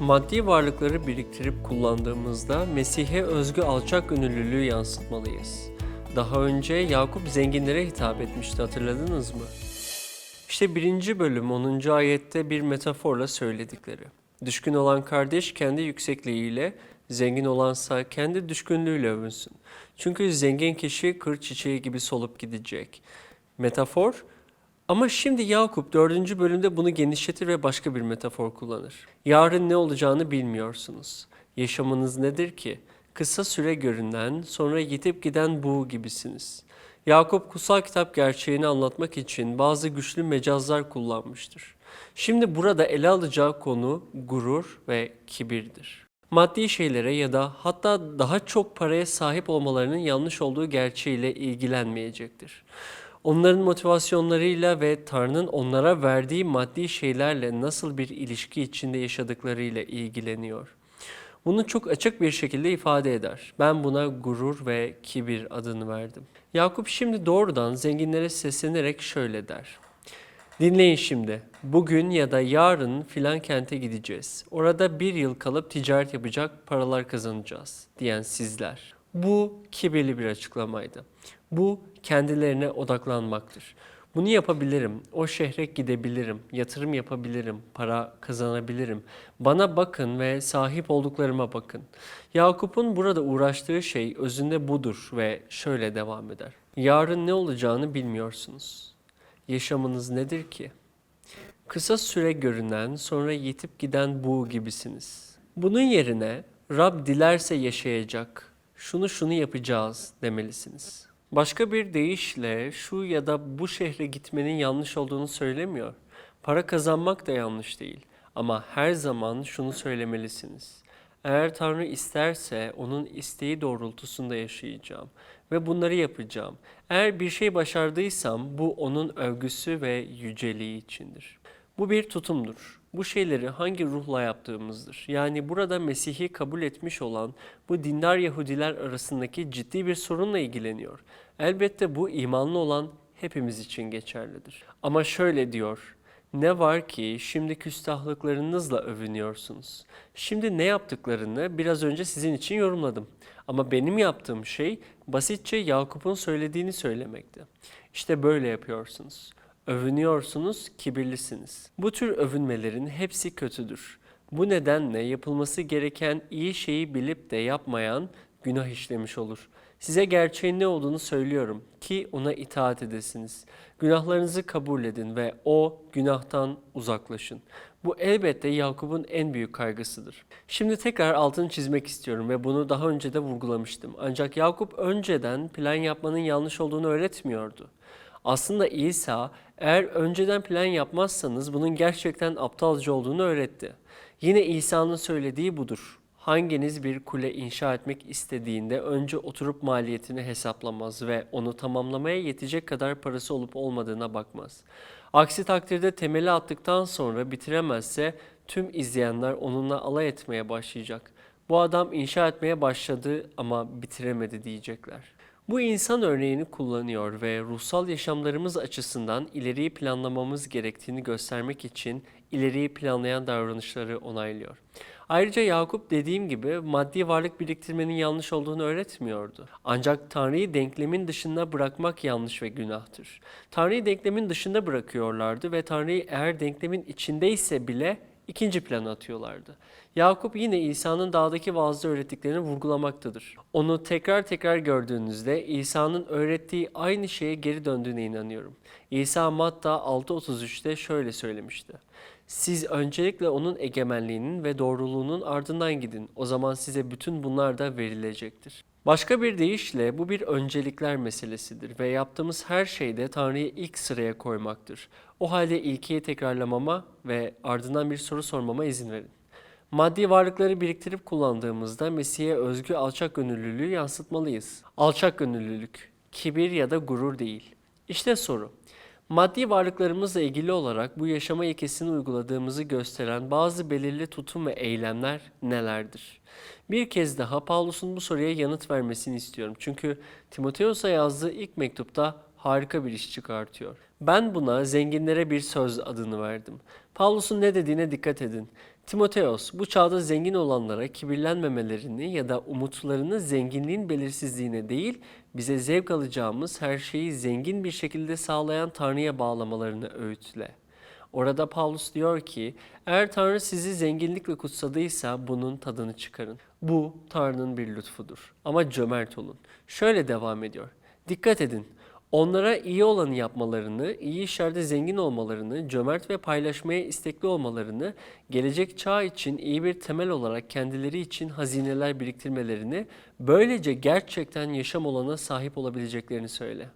Maddi varlıkları biriktirip kullandığımızda Mesih'e özgü alçak gönüllülüğü yansıtmalıyız. Daha önce Yakup zenginlere hitap etmişti hatırladınız mı? İşte birinci bölüm 10. ayette bir metaforla söyledikleri. Düşkün olan kardeş kendi yüksekliğiyle, zengin olansa kendi düşkünlüğüyle övünsün. Çünkü zengin kişi kır çiçeği gibi solup gidecek. Metafor ama şimdi Yakup 4. bölümde bunu genişletir ve başka bir metafor kullanır. Yarın ne olacağını bilmiyorsunuz. Yaşamınız nedir ki? Kısa süre görünen, sonra yitip giden buğu gibisiniz. Yakup kutsal kitap gerçeğini anlatmak için bazı güçlü mecazlar kullanmıştır. Şimdi burada ele alacağı konu gurur ve kibirdir. Maddi şeylere ya da hatta daha çok paraya sahip olmalarının yanlış olduğu gerçeğiyle ilgilenmeyecektir. Onların motivasyonlarıyla ve Tanrı'nın onlara verdiği maddi şeylerle nasıl bir ilişki içinde yaşadıklarıyla ilgileniyor. Bunu çok açık bir şekilde ifade eder. Ben buna gurur ve kibir adını verdim. Yakup şimdi doğrudan zenginlere seslenerek şöyle der. Dinleyin şimdi. Bugün ya da yarın filan kente gideceğiz. Orada bir yıl kalıp ticaret yapacak paralar kazanacağız diyen sizler. Bu kibirli bir açıklamaydı. Bu kendilerine odaklanmaktır. Bunu yapabilirim, o şehre gidebilirim, yatırım yapabilirim, para kazanabilirim. Bana bakın ve sahip olduklarıma bakın. Yakup'un burada uğraştığı şey özünde budur ve şöyle devam eder. Yarın ne olacağını bilmiyorsunuz. Yaşamınız nedir ki? Kısa süre görünen, sonra yitip giden buğu gibisiniz. Bunun yerine Rab dilerse yaşayacak, şunu şunu yapacağız demelisiniz. Başka bir deyişle şu ya da bu şehre gitmenin yanlış olduğunu söylemiyor. Para kazanmak da yanlış değil. Ama her zaman şunu söylemelisiniz. Eğer Tanrı isterse onun isteği doğrultusunda yaşayacağım ve bunları yapacağım. Eğer bir şey başardıysam bu onun övgüsü ve yüceliği içindir. Bu bir tutumdur. Bu şeyleri hangi ruhla yaptığımızdır. Yani burada Mesih'i kabul etmiş olan bu dindar Yahudiler arasındaki ciddi bir sorunla ilgileniyor. Elbette bu imanlı olan hepimiz için geçerlidir. Ama şöyle diyor, ne var ki şimdi küstahlıklarınızla övünüyorsunuz. Şimdi ne yaptıklarını biraz önce sizin için yorumladım. Ama benim yaptığım şey basitçe Yakup'un söylediğini söylemekti. İşte böyle yapıyorsunuz. Övünüyorsunuz, kibirlisiniz. Bu tür övünmelerin hepsi kötüdür. Bu nedenle yapılması gereken iyi şeyi bilip de yapmayan günah işlemiş olur. Size gerçeğin ne olduğunu söylüyorum ki ona itaat edesiniz. Günahlarınızı kabul edin ve o günahtan uzaklaşın. Bu elbette Yakup'un en büyük kaygısıdır. Şimdi tekrar altını çizmek istiyorum ve bunu daha önce de vurgulamıştım. Ancak Yakup önceden plan yapmanın yanlış olduğunu öğretmiyordu. Aslında İsa eğer önceden plan yapmazsanız bunun gerçekten aptalca olduğunu öğretti. Yine İsa'nın söylediği budur. Hanginiz bir kule inşa etmek istediğinde önce oturup maliyetini hesaplamaz ve onu tamamlamaya yetecek kadar parası olup olmadığına bakmaz. Aksi takdirde temeli attıktan sonra bitiremezse tüm izleyenler onunla alay etmeye başlayacak. Bu adam inşa etmeye başladı ama bitiremedi diyecekler. Bu insan örneğini kullanıyor ve ruhsal yaşamlarımız açısından ileriyi planlamamız gerektiğini göstermek için ileriyi planlayan davranışları onaylıyor. Ayrıca Yakup dediğim gibi maddi varlık biriktirmenin yanlış olduğunu öğretmiyordu. Ancak Tanrı'yı denklemin dışında bırakmak yanlış ve günahtır. Tanrı'yı denklemin dışında bırakıyorlardı ve Tanrı'yı eğer denklemin içindeyse bile ikinci plana atıyorlardı. Yakup yine İsa'nın dağdaki vaazda öğrettiklerini vurgulamaktadır. Onu tekrar tekrar gördüğünüzde İsa'nın öğrettiği aynı şeye geri döndüğüne inanıyorum. İsa Matta 6.33'te şöyle söylemişti. Siz öncelikle onun egemenliğinin ve doğruluğunun ardından gidin. O zaman size bütün bunlar da verilecektir. Başka bir deyişle bu bir öncelikler meselesidir ve yaptığımız her şeyde Tanrı'yı ilk sıraya koymaktır. O halde ilkiyi tekrarlamama ve ardından bir soru sormama izin verin. Maddi varlıkları biriktirip kullandığımızda Mesih'e özgü alçak gönüllülüğü yansıtmalıyız. Alçak gönüllülük, kibir ya da gurur değil. İşte soru. Maddi varlıklarımızla ilgili olarak bu yaşama ilkesini uyguladığımızı gösteren bazı belirli tutum ve eylemler nelerdir? Bir kez daha Paulus'un bu soruya yanıt vermesini istiyorum. Çünkü Timoteos'a yazdığı ilk mektupta harika bir iş çıkartıyor. Ben buna zenginlere bir söz adını verdim. Paulus'un ne dediğine dikkat edin. Timoteos, bu çağda zengin olanlara kibirlenmemelerini ya da umutlarını zenginliğin belirsizliğine değil, bize zevk alacağımız her şeyi zengin bir şekilde sağlayan Tanrı'ya bağlamalarını öğütle. Orada Paulus diyor ki, eğer Tanrı sizi zenginlikle kutsadıysa bunun tadını çıkarın. Bu Tanrı'nın bir lütfudur. Ama cömert olun. Şöyle devam ediyor. Dikkat edin. Onlara iyi olanı yapmalarını, iyi işlerde zengin olmalarını, cömert ve paylaşmaya istekli olmalarını, gelecek çağ için iyi bir temel olarak kendileri için hazineler biriktirmelerini, böylece gerçekten yaşam olana sahip olabileceklerini söyle.